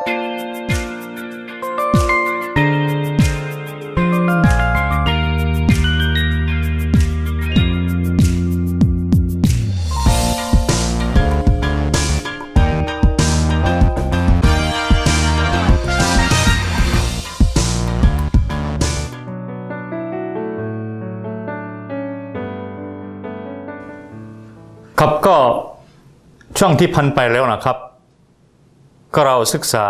ครับก็ช่วงที่พันไปแล้วนะครับ ก็เราศึกษา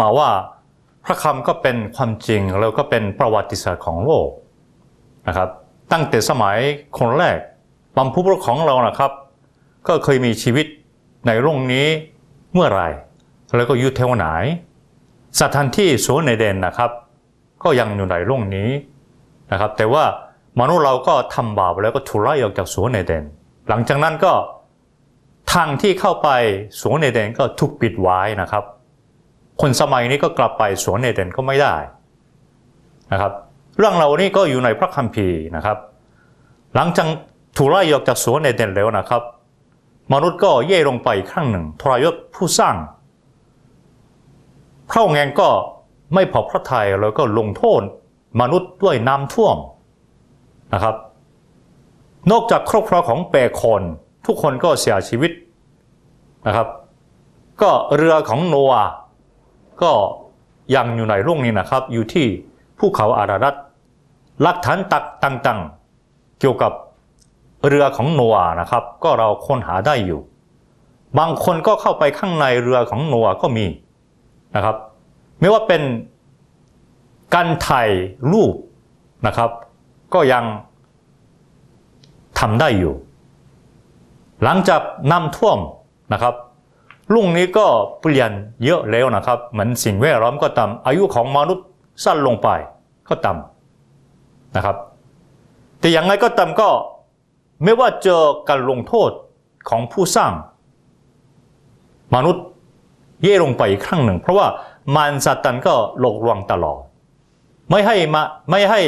มาว่าพระคำก็เป็นความจริงแล้วก็เป็นประวัติศาสตร์ของโลกนะครับ ตั้งแต่สมัยคนแรกบัมพุบุรุษของเรานะครับ ก็เคยมีชีวิตในโลกนี้เมื่อไหรแล้วก็อยู่เทวไหนสถานที่สวนในเดนนะครับ ก็ยังอยู่ในโลกนี้นะครับ แต่ว่ามนุษย์เราก็ทำบาปแล้วก็ถูกไล่ออกจากสวนในเดน หลังจากนั้นก็ ทางที่เข้าไปสวนเอเดนก็ถูกปิดไว้นะครับ คนสมัยนี้ก็กลับไปสวนเอเดนก็ไม่ได้นะครับ เรื่องเรานี้ก็อยู่ในพระคัมภีร์นะครับ หลังจากถูกไล่ออกจากสวนเอเดนแล้วนะครับ มนุษย์ก็เย่ลงไปครั้งหนึ่งทรยศผู้สร้างพระองค์เองก็ไม่พอพระทัยแล้วก็ลงโทษมนุษย์ด้วยน้ำท่วมนะครับ นอกจากครอบครัวของแปดคน ทุกคนก็เสียชีวิตนะครับ ก็เรือของโนอาห์ก็ยังอยู่ในร่งนี้นะครับ อยู่ที่ภูเขาอารารัตหลักฐานตักต่างๆ เกี่ยวกับเรือของโนอาห์นะครับ ก็เราค้นหาได้อยู่ บางคนก็เข้าไปข้างในเรือของโนอาห์ก็มีนะครับ ไม่ว่าเป็นการถ่ายรูปนะครับ ก็ยังทำได้อยู่ หลังจากน้ำท่วมนะครับลุงนี้ก็เปลี่ยนเยอะแล้วนะครับ เหมือนสิ่งแวดล้อมก็ตามอายุของมนุษย์สั้นลงไปก็ตามนะครับ แต่อย่างไรก็ตามก็ไม่ว่าเจอการลงโทษของผู้สร้าง มนุษย์เย่ลงไปอีกครั้งหนึ่ง เพราะว่ามารซาตันก็หลอกลวงตลอด ไม่ให้มาไม่ให้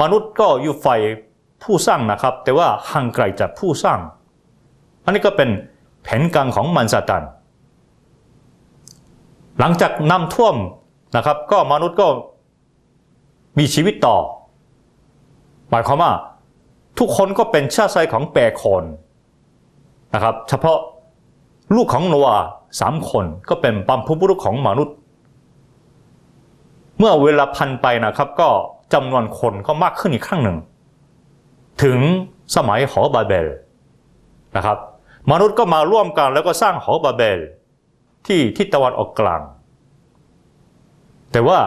มนุษย์ก็อยู่ฝ่ายผู้สร้างนะครับ แต่ว่าห่างไกลจากผู้สร้าง อันนี้ก็เป็นแผนการของมันซาตันหลังจากน้ำท่วมนะครับ ก็มนุษย์ก็มีชีวิตต่อ หมายความว่าทุกคนก็เป็นชาติไซของแปดคนนะครับ เฉพาะลูกของโนอาห์สามคนก็เป็นบัมพบุรุษของมนุษย์ เมื่อเวลาพันไปนะครับ ก็จำนวนคนก็มากขึ้นอีกครั้งหนึ่ง ถึงสมัยหอบาเบล นะครับ มนุษย์ก็มาร่วมกันแล้วก็สร้างหอบาเบล ที่ทิศตะวันออกกลาง แต่ว่า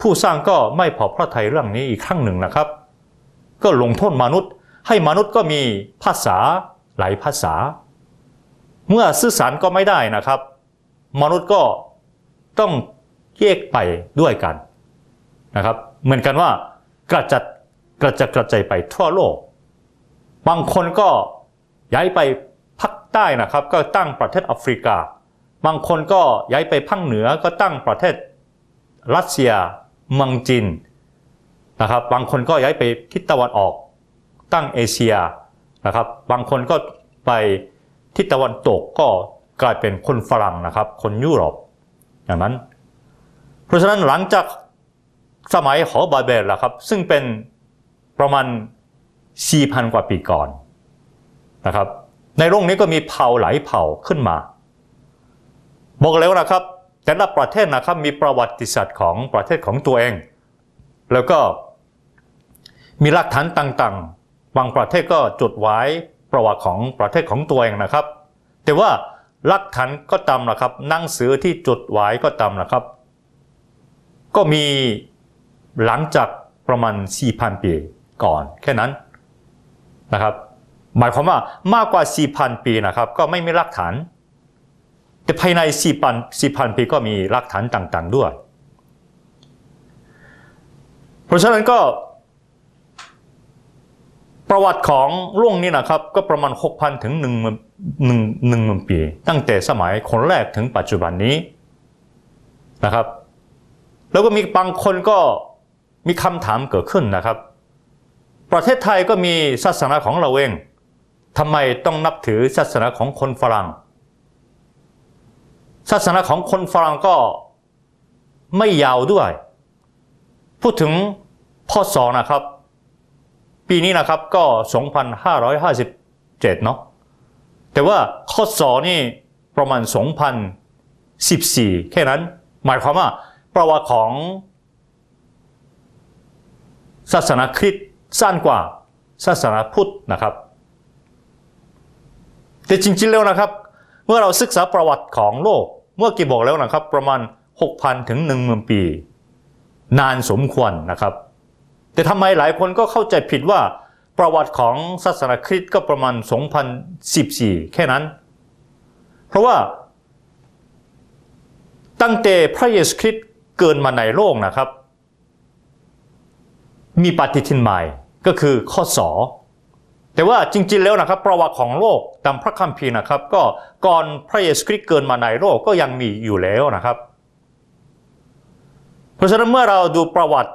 ผู้สร้างก็ไม่พอพระทัยเรื่องนี้อีกครั้งหนึ่งนะครับ ก็ลงโทษมนุษย์ ให้มนุษย์ก็มีภาษาหลายภาษา เมื่อสื่อสารก็ไม่ได้นะครับ มนุษย์ก็ต้องแยกไปด้วยกันนะครับ เหมือนกันว่ากระจัดกระจัดกระจายไปทั่วโลก บางคนก็ ย้ายไปภาคใต้นะครับ ก็ตั้งประเทศแอฟริกา บางคนก็ย้ายไปภาคเหนือก็ตั้งประเทศรัสเซียเมืองจีนนะครับ บางคนก็ย้ายไปทิศตะวันออก ตั้งเอเชียนะครับ บางคนก็ไปทิศตะวันตกก็กลายเป็นคนฝรั่งนะครับ คนยุโรปอย่างนั้น เพราะฉะนั้นหลังจากสมัยหอบาเบลละครับ ซึ่งเป็นประมาณ4,000 กว่าปีก่อน นะครับ ในโลกนี้ก็มีเผ่าหลายเผ่าขึ้นมา บอกแล้วนะครับ แต่ละประเทศนะครับมีประวัติศาสตร์ของประเทศของตัวเอง แล้วก็มีหลักฐานต่างๆ บางประเทศก็จดไว้ประวัติของประเทศของตัวเองนะครับ แต่ว่าหลักฐานก็ตามนะครับหนังสือที่จดไว้ก็ตามนะครับ ก็มีหลังจากประมาณ 4,000 ปีก่อนแค่นั้นนะครับ หมายความว่ามากกว่า 4,000 ปีนะครับก็ไม่มีหลักฐาน แต่ภายใน 4,000 4,000 ปีก็มีหลักฐานต่างๆด้วย เพราะฉะนั้นก็ประวัติของล่วงนี้นะครับก็ประมาณ 6,000 ถึง 1 1 1 0 0 0 ปี ตั้งแต่สมัยคนแรกถึงปัจจุบันนี้นะครับ แล้วก็มีบางคนก็มีคำถามเกิดขึ้นนะครับ ประเทศไทยก็มีศาสนาของเราเอง ทำไมต้องนับถือศาสนาของคนฝรั่ง ศาสนาของคนฝรั่งก็ไม่ยาวด้วย พูดถึงพศนะครับ ปีนี้นะครับก็ 2,557 เนาะแต่ว่าข้อสอนี่ประมาณ 2,014 แค่นั้น หมายความว่าประวัติของศาสนาคริสต์สั้นกว่าศาสนาพุทธนะครับ แต่จริงๆแล้วนะครับ เมื่อเราศึกษาประวัติของโลก เมื่อกี้บอกแล้วนะครับ ประมาณ 6,000 ถึง 10,000 ปี นานสมควรนะครับ แต่ทำไมหลายคนก็เข้าใจผิดว่าประวัติของศาสนาคริสต์ก็ประมาณ 2014 แค่นั้น เพราะว่า ตั้งแต่พระเยซูคริสต์เกิดมาในโลกนะครับ มีปฏิทินใหม่ก็คือข้อสอ แต่ว่าจริงๆแล้วนะครับประวัติของโลกตามพระคัมภีร์นะครับ ก็ก่อนพระเยซูคริสต์เกิดมาในโลกก็ยังมีอยู่แล้วนะครับ เพราะฉะนั้นเมื่อเราดูประวัติ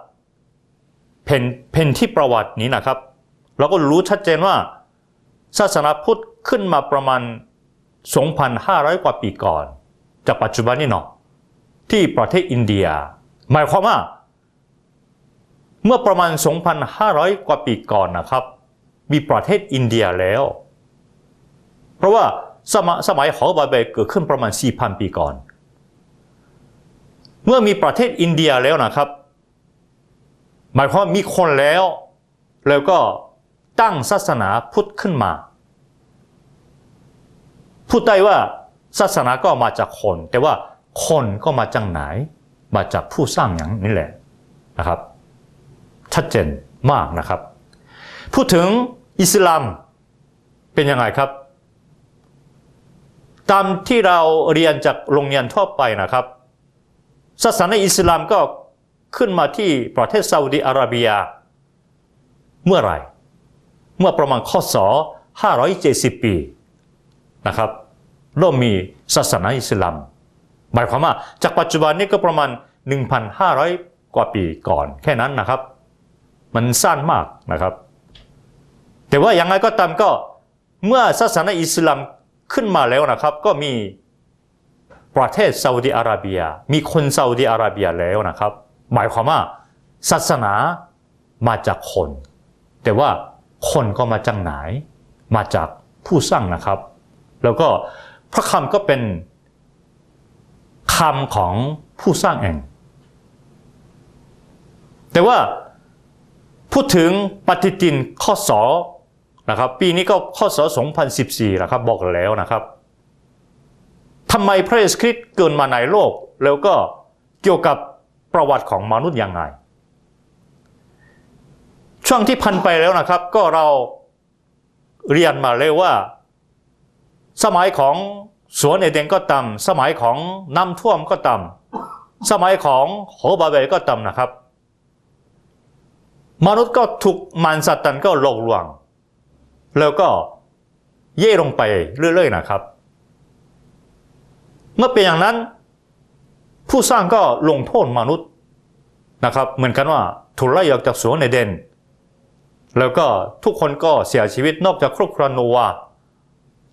เพนเพนที่ประวัตินี้นะครับ เราก็รู้ชัดเจนว่าศาสนาพุทธขึ้นมาประมาณ 2,500 กว่าปีก่อน จากปัจจุบันนี่เนาะที่ประเทศอินเดีย หมายความว่า เมื่อประมาณ 2,500 กว่าปีก่อนนะครับ มีประเทศอินเดียแล้ว เพราะว่าสมสมัยหอบาเบเกิดขึ้นประมาณ 4,000 ปีก่อน เมื่อมีประเทศอินเดียแล้วนะครับ หมายความว่ามีคนแล้ว แล้วก็ตั้งศาสนาพุทธขึ้นมา พูดได้ว่าศาสนาก็มาจากคน แต่ว่าคนก็มาจากไหน มาจากผู้สร้างอย่างนี้แหละนะครับ ชัดเจนมากนะครับ พูดถึงอิสลามเป็นยังไงครับ ตามที่เราเรียนจากโรงเรียนทั่วไปนะครับศาสนาอิสลามก็ขึ้นมาที่ประเทศซาอุดิอาระเบีย เมื่อไหร่ เมื่อประมาณข้อศ570 ปีนะครับเริ่มมีศาสนาอิสลามหมายความว่าจากปัจจุบันนี้ก็ประมาณ 1,500 กว่าปีก่อนแค่นั้นนะครับ มันสั้นมากนะครับ แต่ว่ายังไงก็ตามก็เมื่อศาสนาอิสลามขึ้นมาแล้วนะครับ ก็มีประเทศซาอุดิอาระเบีย มีคนซาอุดิอาระเบียแล้วนะครับ หมายความว่าศาสนามาจากคน แต่ว่าคนก็มาจากไหน มาจากผู้สร้างนะครับ แล้วก็พระคำก็เป็นคำของผู้สร้างเอง แต่ว่าพูดถึงปฏิทินข้อสอ นะครับปีนี้ก็ข้อสอ2014นะครับบอกแล้วนะครับทำไมพระเยซูคริสต์เกิดมาในโลก แล้วก็เกี่ยวกับประวัติของมนุษย์ยังไง ช่วงที่พันไปแล้วนะครับ ก็เราเรียนมาเลยว่า สมัยของสวนเอเดนก็ตามสมัยของน้ำท่วมก็ตามสมัยของโฮบาเบลก็ตามนะครับ มนุษย์ก็ถูกมารสัตตันก็หลอกลวง แล้วก็เย่ลงไปเรื่อยๆนะครับ เมื่อเป็นอย่างนั้น ผู้สร้างก็ลงโทษมนุษย์นะครับ เหมือนกันว่าถูกไล่ออกจากสวนเอเดน แล้วก็ทุกคนก็เสียชีวิตนอกจากครอบครัวโนวา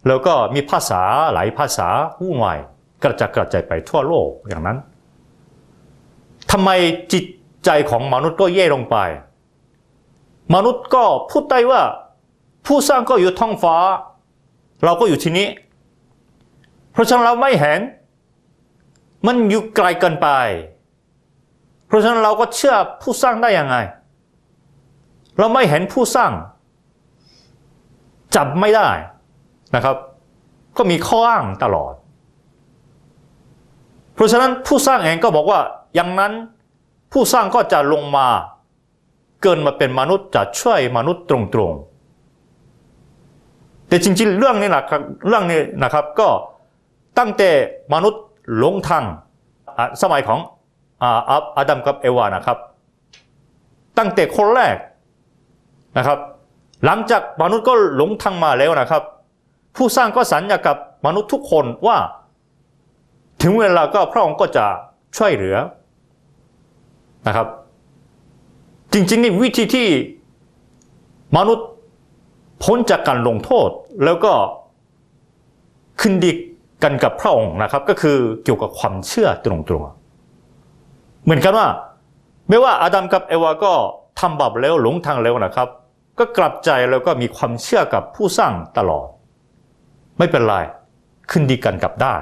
แล้วก็มีภาษาหลายภาษาวุ่นวายกระจัดกระจายไปทั่วโลกอย่างนั้นทำไมจิตใจของมนุษย์ก็แย่ลงไป มนุษย์ก็พูดได้ว่า ผู้สร้างก็อยู่ท้องฟ้า เราก็อยู่ที่นี้ เพราะฉะนั้นเราไม่เห็น มันอยู่ไกลเกินไป เพราะฉะนั้นเราก็เชื่อผู้สร้างได้ยังไง เราไม่เห็นผู้สร้าง จับไม่ได้นะครับ ก็มีข้ออ้างตลอด เพราะฉะนั้นผู้สร้างเองก็บอกว่าอย่างนั้นผู้สร้างก็จะลงมา เกินมาเป็นมนุษย์จะช่วยมนุษย์ตรงๆ แต่จริงๆเรื่องนี้นะครับเรื่องนี้นะครับก็ตั้งแต่มนุษย์หลงทางสมัยของอาอาดัมกับเอวานะครับ ตั้งแต่คนแรกนะครับ หลังจากมนุษย์ก็หลงทางมาแล้วนะครับ ผู้สร้างก็สัญญากับมนุษย์ทุกคนว่า ถึงเวลาก็พระองค์ก็จะช่วยเหลือนะครับ จริงๆนี่วิธีที่มนุษย์ พ้นจากการลงโทษแล้วก็ขึ้นดีกันกับพระองค์นะครับ ก็คือเกี่ยวกับความเชื่อตรงๆ เหมือนกันว่า ไม่ว่าอาดัมกับเอวาก็ทำบาปแล้วหลงทางแล้วนะครับ ก็กลับใจแล้วก็มีความเชื่อกับผู้สร้างตลอด ไม่เป็นไรขึ้นดีกันกลับได้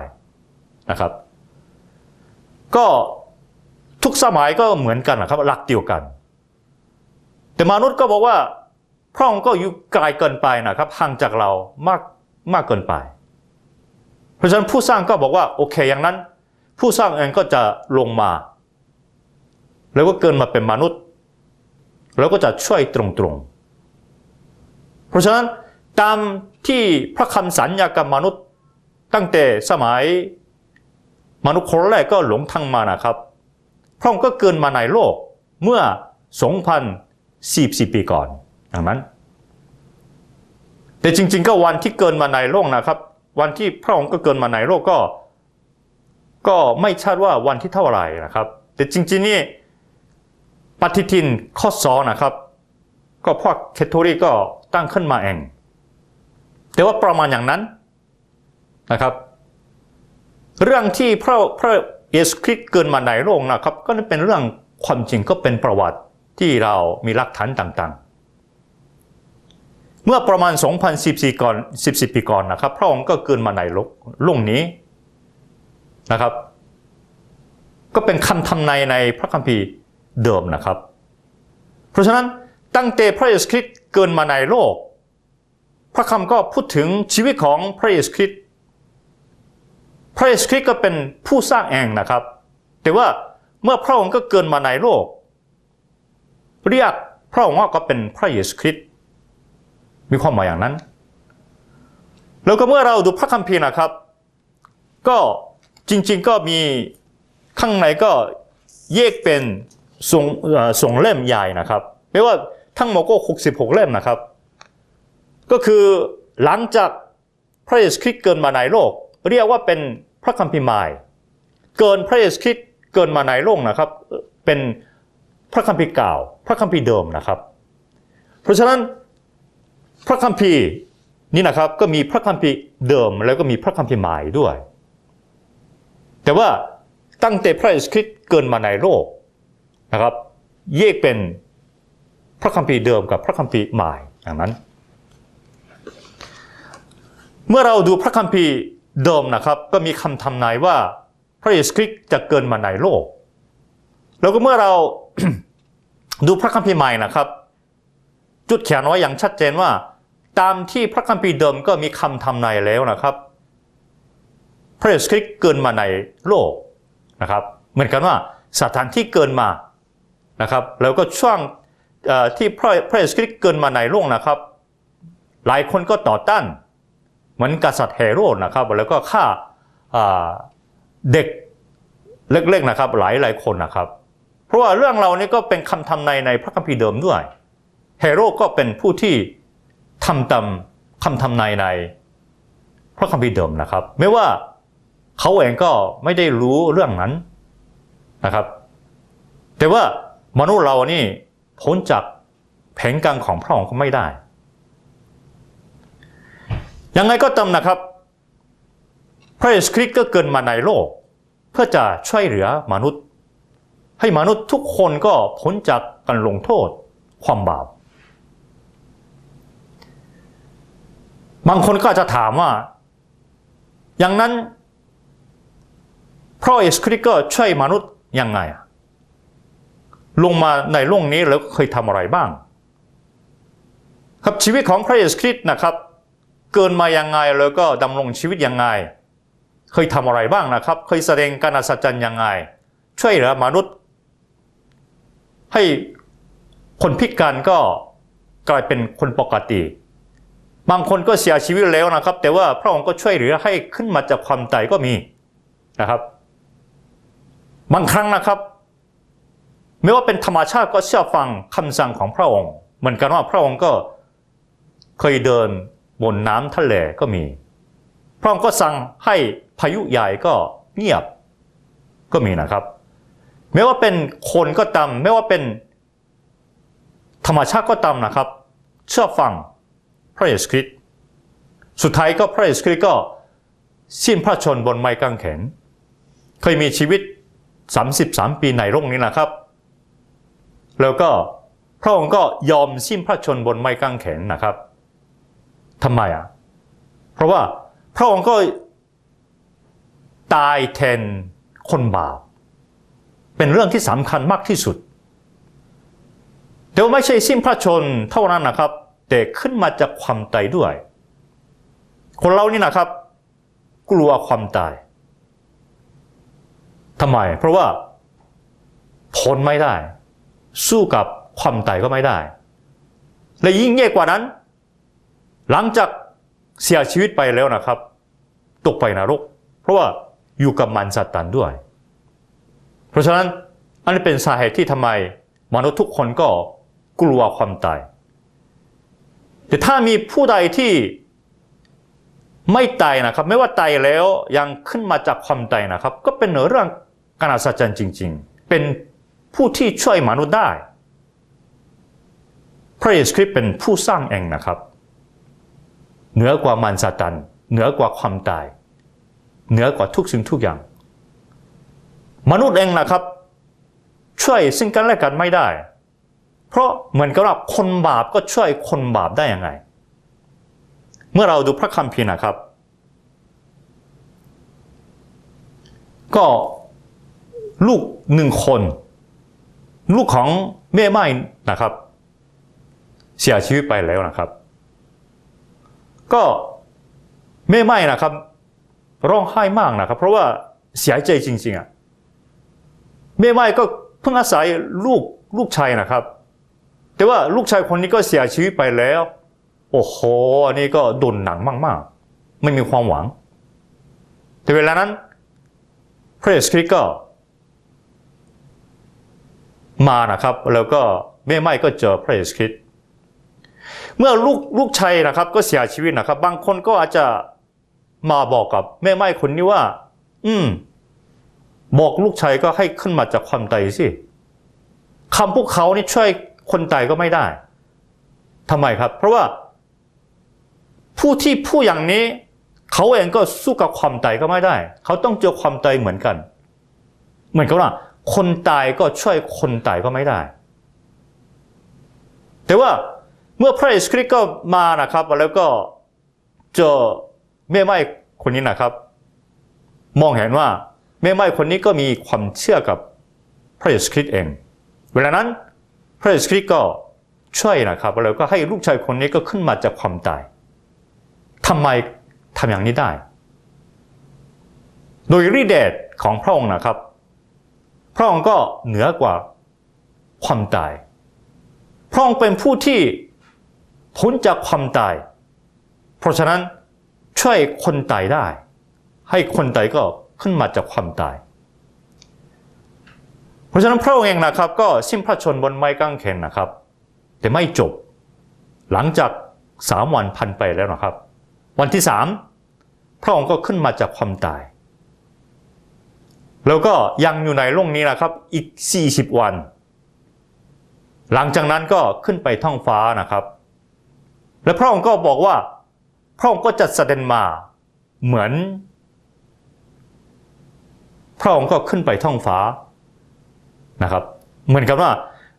นะครับ ก็ทุกสมัยก็เหมือนกันนะครับรักเดียวกัน แต่มนุษย์ก็บอกว่า พระองค์ก็อยู่ไกลเกินไปนะครับห่างจากเรามากมากเกินไป เพราะฉะนั้นผู้สร้างก็บอกว่าโอเคอย่างนั้น ผู้สร้างเองก็จะลงมา แล้วก็เกินมาเป็นมนุษย์ แล้วก็จะช่วยตรงๆ เพราะฉะนั้นตามที่พระคำสัญญากับมนุษย์ตั้งแต่สมัยมนุษย์คนแรกก็หลงทางมานะครับ พระองค์ก็เกินมาในโลกเมื่อ 2,044ปีก่อน อย่างนั้น แต่จริง ๆ ก็วันที่เกินมาในโลกนะครับ วันที่พระองค์ก็เกินมาในโลกก็ ก็ไม่ชัดว่าวันที่เท่าไหร่นะครับ แต่จริง ๆ นี่ปฏิทินข้อสองนะครับ ก็พวกเคทอลิกก็ตั้งขึ้นมาเอง แต่ว่าประมาณอย่างนั้นนะครับ เรื่องที่พระพระเยซูคริสต์เกินมาในโลกนะครับ ก็เป็นเรื่องความจริงก็เป็นประวัติที่เรามีหลักฐานต่างๆ เมื่อประมาณ 2,014ก่อน14 ปีก่อนนะครับ พระองค์ก็เกินมาในโลกโลกนี้นะครับ ก็เป็นคำทำนายในพระคัมภีร์เดิมนะครับ เพราะฉะนั้นตั้งแต่พระเยซูคริสต์เกินมาในโลก พระคำก็พูดถึงชีวิตของพระเยซูคริสต์พระเยซูคริสต์ก็เป็นผู้สร้างเองนะครับ แต่ว่าเมื่อพระองค์ก็เกินมาในโลก เรียกพระองค์ว่าก็เป็นพระเยซูคริสต์ มีความหมายอย่างนั้น แล้วก็เมื่อเราดูพระคัมภีร์นะครับ ก็จริง ๆก็มีข้างในก็แยกเป็นส่งส่งเล่มใหญ่นะครับไม่ว่าทั้งหมดก็66 เล่มนะครับ ก็คือหลังจากพระเยซูคริสต์เกินมาในโลก เรียกว่าเป็นพระคัมภีร์ใหม่เกินพระเยซูคริสต์เกินมาในโลกนะครับ เป็นพระคัมภีร์เก่า พระคัมภีร์เดิมนะครับ เพราะฉะนั้น พระคัมภีร์นี่นะครับก็มีพระคัมภีร์เดิมแล้วก็มีพระคัมภีร์ใหม่ด้วย แต่ว่าตั้งแต่พระเยซูคริสต์เกินมาในโลกนะครับแยกเป็นพระคัมภีร์เดิมกับพระคัมภีร์ใหม่อย่างนั้น เมื่อเราดูพระคัมภีร์เดิมนะครับก็มีคำทำนายว่าพระเยซูคริสต์จะเกินมาในโลก แล้วก็เมื่อเราดูพระคัมภีร์ใหม่นะครับ จุดเขียนไว้อย่างชัดเจนว่า ตามที่พระคัมภีร์เดิมก็มีคำทำนายแล้วนะครับ พระเยซูคริสต์เกินมาในโลกนะครับ เหมือนกันว่าสถานที่เกินมานะครับ แล้วก็ช่วงที่พระพระเยซูคริสต์เกินมาในโลกนะครับ หลายคนก็ต่อต้านเหมือนกษัตริย์เฮโรดนะครับ แล้วก็ฆ่าเด็กเล็กๆนะครับ หลายหลายคนนะครับ เพราะว่าเรื่องเรานี้ก็เป็นคำทำนายในพระคัมภีร์เดิมด้วย เฮโรดก็เป็นผู้ที่ทำตามคำทำนายในพระคัมภีร์เดิมนะครับ ไม่ว่าเขาเองก็ไม่ได้รู้เรื่องนั้นนะครับ แต่ว่ามนุษย์เรานี่พ้นจากแผนการของพระองค์ก็ไม่ได้ ยังไงก็ตามนะครับ พระเยซูคริสต์ก็เกินมาในโลก เพื่อจะช่วยเหลือมนุษย์ ให้มนุษย์ทุกคนก็พ้นจากการลงโทษความบาป บางคนก็จะถามว่า อย่างนั้นพระเยซูคริสต์ก็ช่วยมนุษย์ยังไง ลงมาในโลกนี้แล้วเคยทำอะไรบ้าง ครับชีวิตของพระเยซูคริสต์นะครับ เกินมายังไงแล้วก็ดำรงชีวิตยังไง เคยทำอะไรบ้างนะครับ เคยแสดงการอัศจรรย์ยังไง ช่วยเหลือมนุษย์ ให้คนพิการก็กลายเป็นคนปกติ บางคนก็เสียชีวิตแล้วนะครับ แต่ว่าพระองค์ก็ช่วยเหลือให้ขึ้นมาจากความตายก็มีนะครับ บางครั้งนะครับไม่ว่าเป็นธรรมชาติก็เชื่อฟังคำสั่งของพระองค์ เหมือนกันว่าพระองค์ก็เคยเดินบนน้ำทะเลก็มี พระองค์ก็สั่งให้พายุใหญ่ก็เงียบก็มีนะครับไม่ว่าเป็นคนก็ตามไม่ว่าเป็นธรรมชาติก็ตามนะครับ เชื่อฟัง พระเยซูคริสต์สุดท้ายก็พระเยซูคริสต์ก็สิ้นพระชนบนไม้กางเขนเคยมีชีวิต 33 ปีในโลกนี้นะครับ แล้วก็พระองค์ก็ยอมสิ้นพระชนบนไม้กางเขนนะครับทำไมอะเพราะว่าพระองค์ก็ตายแทนคนบาปเป็นเรื่องที่สำคัญมากที่สุดแต่ว่าไม่ใช่สิ้นพระชนเท่านั้นนะครับ แต่ขึ้นมาจากความตายด้วย คนเรานี่นะครับ กลัวความตายทำไม เพราะว่าทนไม่ได้ สู้กับความตายก็ไม่ได้ และยิ่งแย่กว่านั้น หลังจากเสียชีวิตไปแล้วนะครับ ตกไปนรก เพราะว่าอยู่กับมันสัตตันด้วย เพราะฉะนั้นอันนี้เป็นสาเหตุที่ทำไมมนุษย์ทุกคนก็กลัวความตาย แต่ถ้ามีผู้ใดที่ไม่ตายนะครับ ไม่ว่าตายแล้วยังขึ้นมาจากความตายนะครับ ก็เป็นเรื่องการอัศจรรย์จริง ๆ เป็นผู้ที่ช่วยมนุษย์ได้ พระเยซูคริสต์เป็นผู้สร้างเองนะครับ เหนือกว่ามันซาตัน เหนือกว่าความตาย เหนือกว่าทุกสิ่งทุกอย่าง มนุษย์เองนะครับ ช่วยซึ่งกันและกันไม่ได้ ราะเหมือนกับว่าคนบาปก็ช่วยคนบาปได้ยังไง เมื่อเราดูพระคัมภีร์นะครับ ก็ลูกหนึ่งคน ลูกของแม่ไม้นะครับ เสียชีวิตไปแล้วนะครับ ก็แม่ไม้นะครับ ร้องไห้มากนะครับ เพราะว่าเสียใจจริงๆอะแม่ไม้ก็เพิ่งอาศัยลูกลูกชายนะครับ แต่ว่าลูกชายคนนี้ก็เสียชีวิตไปแล้ว โอ้โหอันนี้ก็โดนหนังมากๆ ไม่มีความหวัง แต่เวลานั้นพระเยซูคริสต์ก็ มานะครับ แล้วก็แม่ไม้ก็เจอพระเยซูคริสต์เมื่อลูกลูกชายนะครับ ก็เสียชีวิตนะครับ บางคนก็อาจจะมาบอกกับแม่ไม้คนนี้ว่า อืม บอกลูกชายก็ให้ขึ้นมาจากความตายสิคำพวกเขานี่ช่วย คนตายก็ไม่ได้ทำไมครับ เพราะว่าผู้ที่ผู้อย่างนี้ เขาเองก็สู้กับความตายก็ไม่ได้ เขาต้องเจอความตายเหมือนกัน เหมือนกับว่า คนตายก็ช่วยคนตายก็ไม่ได้ แต่ว่าเมื่อพระเยซูคริสต์ก็มานะครับ แล้วก็เจอแม่ไม้คนนี้นะครับ มองเห็นว่าแม่ไม้คนนี้ก็มีความเชื่อกับพระเยซูคริสต์เอง เวลานั้น พระเยซูคริสต์ก็ช่วยนะครับแล้วก็ให้ลูกชายคนนี้ก็ขึ้นมาจากความตายทำไมทำอย่างนี้ได้ โดยฤทธิ์เดชของพระองค์นะครับ พระองค์ก็เหนือกว่าความตาย พระองค์เป็นผู้ที่พ้นจากความตาย เพราะฉะนั้นช่วยคนตายได้ ให้คนตายก็ขึ้นมาจากความตาย ราะฉะนั้นพระองค์เองนะครับก็สิ้นพระชนบนไม้กางเขนนะครับ แต่ไม่จบ หลังจากสามวันพันไปแล้วนะครับ วันที่สามพระองค์ก็ขึ้นมาจากความตาย แล้วก็ยังอยู่ในโลกนี้นะครับ อีก 40 วัน หลังจากนั้นก็ขึ้นไปท้องฟ้านะครับ และพระองค์ก็บอกว่า พระองค์ก็จะเสด็จมาเหมือน พระองค์ก็ขึ้นไปท้องฟ้า นะครับ เหมือนกับว่า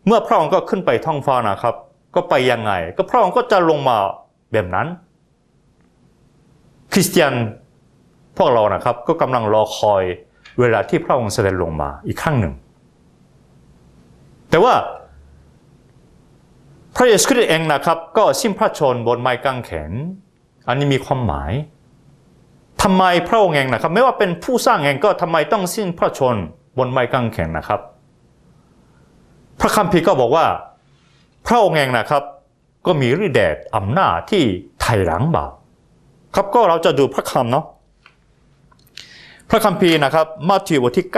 เมื่อพระองค์ก็ขึ้นไปท้องฟ้านะครับ ก็ไปยังไง ก็พระองค์ก็จะลงมาแบบนั้น คริสเตียนพวกเรานะครับ ก็กำลังรอคอยเวลาที่พระองค์เสด็จลงมาอีกครั้งหนึ่ง แต่ว่าพระเยซูคริสต์เองนะครับ ก็สิ้นพระชนบนไม้กางเขน อันนี้มีความหมายทำไมพระองค์เองนะครับ ไม่ว่าเป็นผู้สร้างเองก็ทำไมต้องสิ้นพระชนบนไม้กางเขนนะครับ ระคัมภีร์ก็บอกว่า พระองค์เองนะครับ ก็มีฤทธิ์เดชอำนาจที่ไถ่หลังบาปครับก็เราจะดูพระคำเนาะพระคัมภีร์นะครับ มาธิวบทที่ 9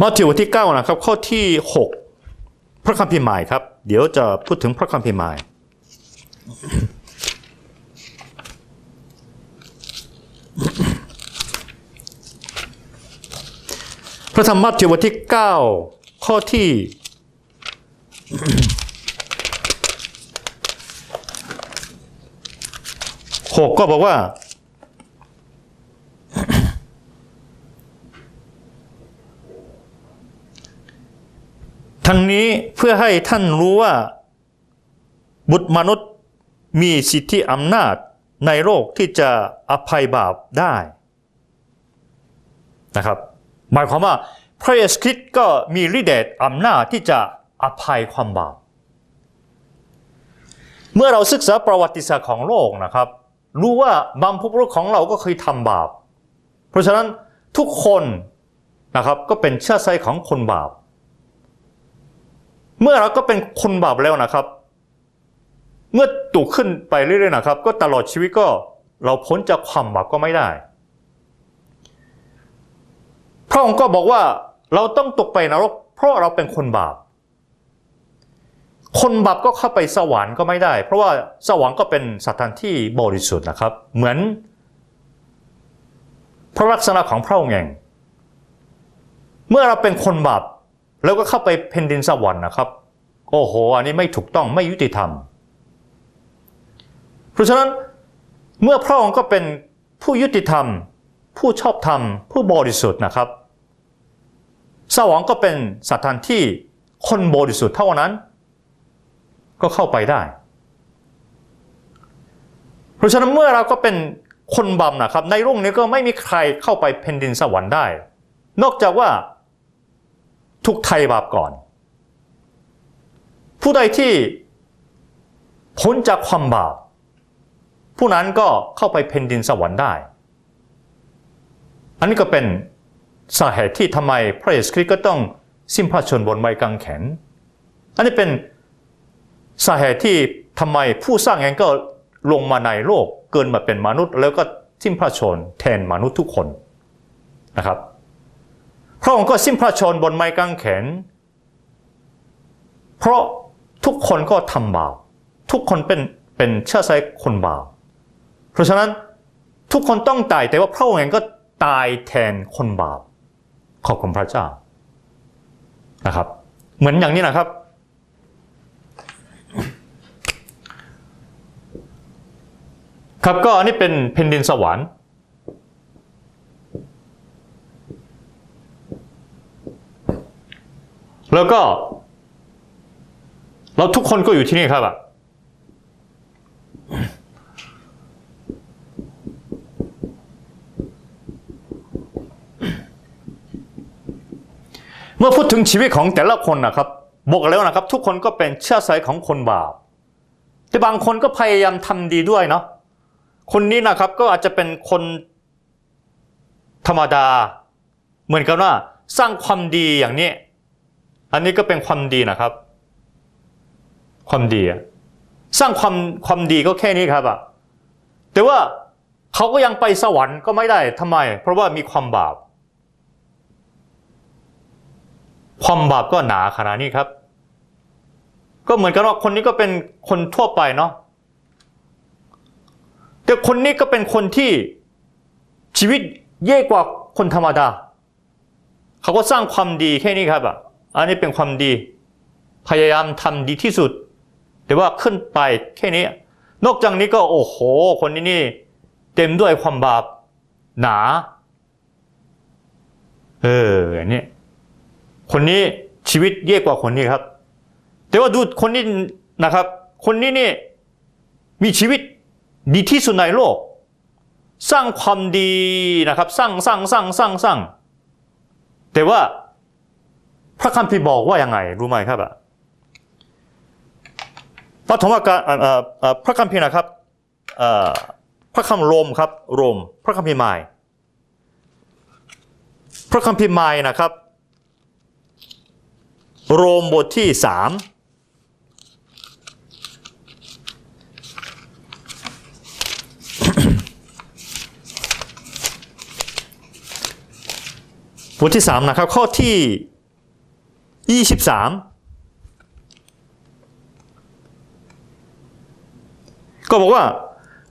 มาธิวบทที่ 9 นะครับ ข้อที่ 6 พระคัมภีร์ใหม่ครับ เดี๋ยวจะพูดถึงพระคัมภีร์ใหม่ พระธรรมมัทธิวบทที่ 9 ข้อที่ 6 ก็บอกว่า ทั้งนี้เพื่อให้ท่านรู้ว่า บุตรมนุษย์มีสิทธิอำนาจในโลกที่จะอภัยบาปได้นะครับ หมายความว่าพระเยซูคริสต์ก็มีฤทธิ์เดชอำนาจที่จะอภัยความบาป เมื่อเราศึกษาประวัติศาสตร์ของโลกนะครับ รู้ว่าบางพบุรุษของเราก็เคยทำบาป เพราะฉะนั้นทุกคนนะครับก็เป็นเชื้อสายของคนบาป เมื่อเราก็เป็นคนบาปแล้วนะครับ เมื่อตุกขึ้นไปเรื่อยๆนะครับ ก็ตลอดชีวิตก็เราพ้นจากความบาปก็ไม่ได้ พระองค์ก็บอกว่าเราต้องตกไปนรก เพราะเราเป็นคนบาป คนบาปก็เข้าไปสวรรค์ก็ไม่ได้ เพราะว่าสวรรค์ก็เป็นสถานที่บริสุทธิ์นะครับ เหมือน พระลักษณะของพระองค์เองเมื่อเราเป็นคนบาปแล้วก็เข้าไปแผ่นดินสวรรค์นะครับ โอ้โห อันนี้ไม่ถูกต้องไม่ยุติธรรม เพราะฉะนั้นเมื่อพระองค์ก็เป็นผู้ยุติธรรม ผู้ชอบธรรม ผู้บริสุทธิ์นะครับ สวรรค์ก็เป็นสถานที่คนบริสุทธิ์เท่านั้น ก็เข้าไปได้ เพราะฉะนั้นเมื่อเราก็เป็นคนบาปนะครับ ในโลกนี้ก็ไม่มีใครเข้าไปแผ่นดินสวรรค์ได้ นอกจากว่าทุกไทยบาปก่อน ผู้ใดที่พ้นจากความบาปผู้นั้นก็เข้าไปแผ่นดินสวรรค์ได้ อันนี้ก็เป็น สาเหตุที่ทำไมพระเยซูคริสต์ก็ต้องสิ้นพระชนบนไม้กางเขนอันนี้เป็นสาเหตุที่ทำไมผู้สร้างเองก็ลงมาในโลกเกินมาเป็นมนุษย์ แล้วก็สิ้นพระชนแทนมนุษย์ทุกคนนะครับ พระองค์ก็สิ้นพระชนบนไม้กางเขนเพราะทุกคนก็ทำบาปทุกคนเป็นเป็นเชื้อสายคนบาปเพราะฉะนั้นทุกคนต้องตายแต่ว่าพระองค์เองก็ตายแทนคนบาป ขอบคุณพระเจ้านะครับ เหมือนอย่างนี้นะครับ ครับก็อันนี้เป็นแผ่นดินสวรรค์แล้วก็ เราทุกคนก็อยู่ที่นี่ครับอะ มื่อพูดถึงชีวิตของแต่ละคนนะครับบอกแล้วนะครับ ทุกคนก็เป็นเชื้อสายของคนบาป แต่บางคนก็พยายามทำดีด้วยเนาะคนนี้นะครับก็อาจจะเป็นคนธรรมดา เหมือนกับว่าสร้างความดีอย่างนี้ อันนี้ก็เป็นความดีนะครับ ความดีสร้างความความดีก็แค่นี้ครับอะแต่ว่าเขาก็ยังไปสวรรค์ก็ไม่ได้ทำไม เพราะว่ามีความบาป ความบาปก็หนาขนาดนี้ครับ ก็เหมือนกันว่าคนนี้ก็เป็นคนทั่วไปเนาะแต่คนนี้ก็เป็นคนที่ชีวิตแย่กว่าคนธรรมดา เขาก็สร้างความดีแค่นี้ครับอะอันนี้เป็นความดี พยายามทำดีที่สุด แต่ว่าขึ้นไปแค่นี้ นอกจากนี้ก็โอ้โห คนนี้นี่ เต็มด้วยความบาปหนา เอออย่างนี้ คนนี้ชีวิตแย่กว่าคนนี้ครับ แต่ว่าดูคนนี้นะครับ คนนี้นี่มีชีวิตดีที่สุดในโลก สร้างความดีนะครับ สร้างสร้างสร้างสร้างสร้างแต่ว่าพระคัมภีร์บอกว่ายังไง รู้ไหมครับอะปฐมกาลเอ่อเอ่อเอ่อพระคัมภีร์นะครับพระคัมภีร์โรมครับโรม พระคัมภีร์ใหม่พระคัมภีร์ใหม่นะครับ โรมบทที่สามบทที่สามนะครับ ข้อที่ยี่สิบสามก็บอกว่า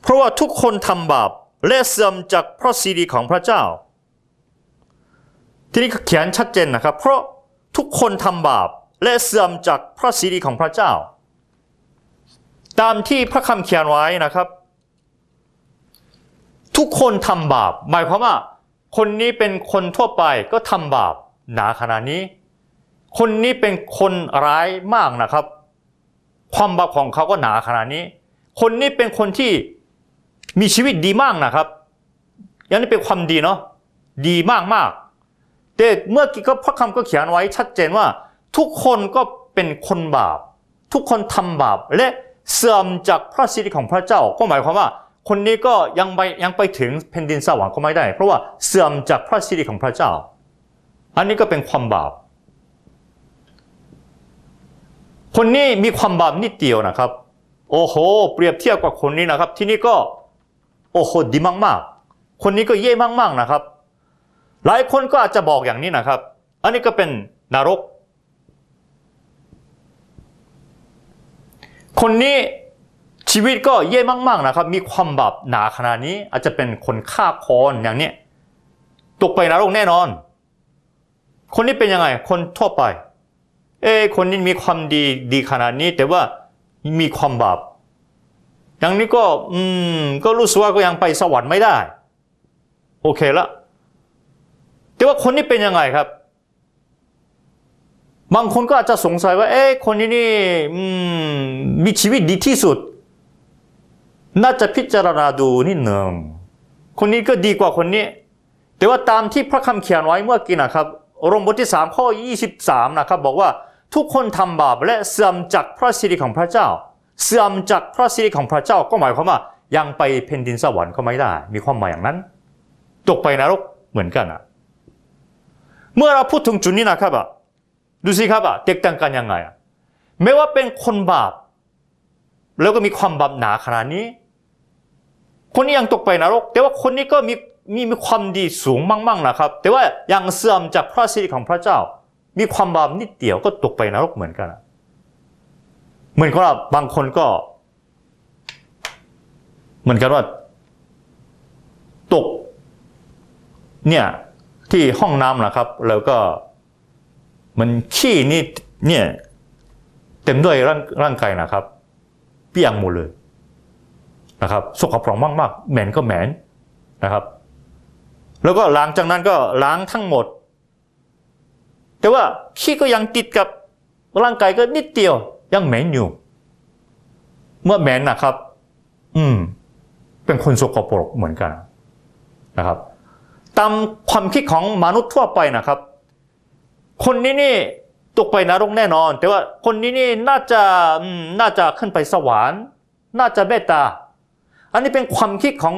เพราะว่าทุกคนทำบาปและเสื่อมจากพระสิริของพระเจ้า ที่นี่เขียนชัดเจนนะครับ เพราะ ทุกคนทำบาปและเสื่อมจากพระสิริของพระเจ้า ตามที่พระคำเขียนไว้นะครับ ทุกคนทำบาป หมายความว่า คนนี้เป็นคนทั่วไปก็ทำบาปหนาขนาดนี้ คนนี้เป็นคนร้ายมากนะครับ ความบาปของเขาก็หนาขนาดนี้ คนนี้เป็นคนที่มีชีวิตดีมากนะครับย่างนี้เป็นความดีเนาะดีมากมาก แต่เมื่อกี้ก็พระคำก็เขียนไว้ชัดเจนว่า ทุกคนก็เป็นคนบาป ทุกคนทำบาปและเสื่อมจากพระสิริของพระเจ้า ก็หมายความว่า คนนี้ก็ยังไปยังไปถึงแผ่นดินสวรรค์ก็ไม่ได้ เพราะว่าเสื่อมจากพระสิริของพระเจ้า อันนี้ก็เป็นความบาป คนนี้มีความบาปนิดเดียวนะครับ โอ้โห เปรียบเทียบกับคนนี้นะครับ ที่นี่ก็โอ้โหดีมากๆ คนนี้ก็เย่มากๆนะครับ หลายคนก็อาจจะบอกอย่างนี้นะครับ อันนี้ก็เป็นนรก คนนี้ชีวิตก็เย่มาก ๆนะครับ มีความบาปหนาขนาดนี้ อาจจะเป็นคนฆ่าคนอย่างนี้ตกไปนรกแน่นอน คนนี้เป็นยังไง คนทั่วไป เอ้คนนี้มีความดีดีขนาดนี้ แต่ว่ามีความบาปอย่างนี้ก็ อืม ก็รู้สึกว่าก็ยังไปสวรรค์ไม่ได้ โอเคละ แต่ว่าคนนี้เป็นยังไงครับ บางคนก็อาจจะสงสัยว่า เอ๊ะคนนี้นี่มีชีวิตดีที่สุด น่าจะพิจารณาดูนิดหนึ่งคนนี้ก็ดีกว่าคนนี้ แต่ว่าตามที่พระคำเขียนไว้เมื่อกี้นะครับโรมบทที่ 3 ข้อ 23 นะครับ บอกว่าทุกคนทำบาปและเสื่อมจากพระสิริของพระเจ้า เสื่อมจากพระสิริของพระเจ้าก็หมายความว่ายังไปแผ่นดินสวรรค์ก็ไม่ได้ มีความหมายอย่างนั้น ตกไปนรกเหมือนกันอะ เมื่อเราพูดถึงจุดนี้นะครับดูสิครับอะแตกต่างกันยังไงอะไม่ว่าเป็นคนบาป แล้วก็มีความบาปหนาขนาดนี้ คนนี้ยังตกไปนรก แต่ว่าคนนี้ก็มีมีมีความดีสูงมากๆนะครับ แต่ว่ายังเสื่อมจากพระสิริของพระเจ้า มีความบาปนิดเดียวก็ตกไปนรกเหมือนกันเหมือนกับว่าบางคนก็ เหมือนกันว่า ตก เนี่ย ที่ห้องน้ำนะครับ แล้วก็มันขี้นี่เนี่ยเต็มด้วยร่างร่างกายนะครับ เปียกหมดเลยนะครับสกปรกมากๆเหม็นก็เหม็นนะครับ แล้วก็หลังจากนั้นก็ล้างทั้งหมด แต่ว่าขี้ก็ยังติดกับร่างกายก็นิดเดียวยังเหม็นอยู่ เมื่อเหม็นนะครับ อืม เป็นคนสกปรกเหมือนกันนะครับ ตามความคิดของมนุษย์ทั่วไปนะครับ คนนี้นี่ตกไปนรกแน่นอน แต่ว่าคนนี้นี่น่าจะน่าจะขึ้นไปสวรรค์ น่าจะเมตตา อันนี้เป็นความคิดของ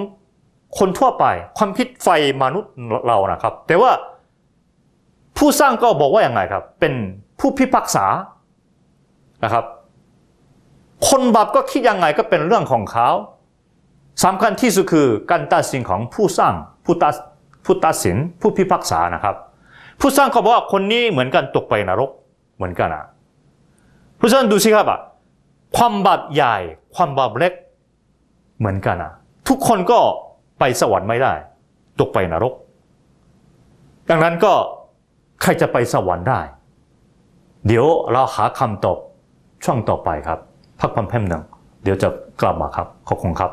คนทั่วไป ความคิดไฟมนุษย์เรานะครับ แต่ว่าผู้สร้างก็บอกว่าอย่างไงครับ เป็นผู้พิพากษานะครับ คนบาปก็คิดยังไงก็เป็นเรื่องของเขาสำคัญที่สุดคือการตัดสินของผู้สร้างผู้ตัด ผู้ตัดสินผู้พิพากษานะครับ ผู้สร้างเขาบอกว่าคนนี้เหมือนกันตกไปนรกเหมือนกันนะเพราะฉะนั้นดูสิครับอะความบาปใหญ่ ความบาปเล็กเหมือนกันนะทุกคนก็ไปสวรรค์ไม่ได้ ตกไปนรก ดังนั้นก็ใครจะไปสวรรค์ได้ เดี๋ยวเราหาคำตอบช่วงต่อไปครับ พักพันแป๊บหนึ่งเดี๋ยวจะกลับมาครับขอบคุณครับ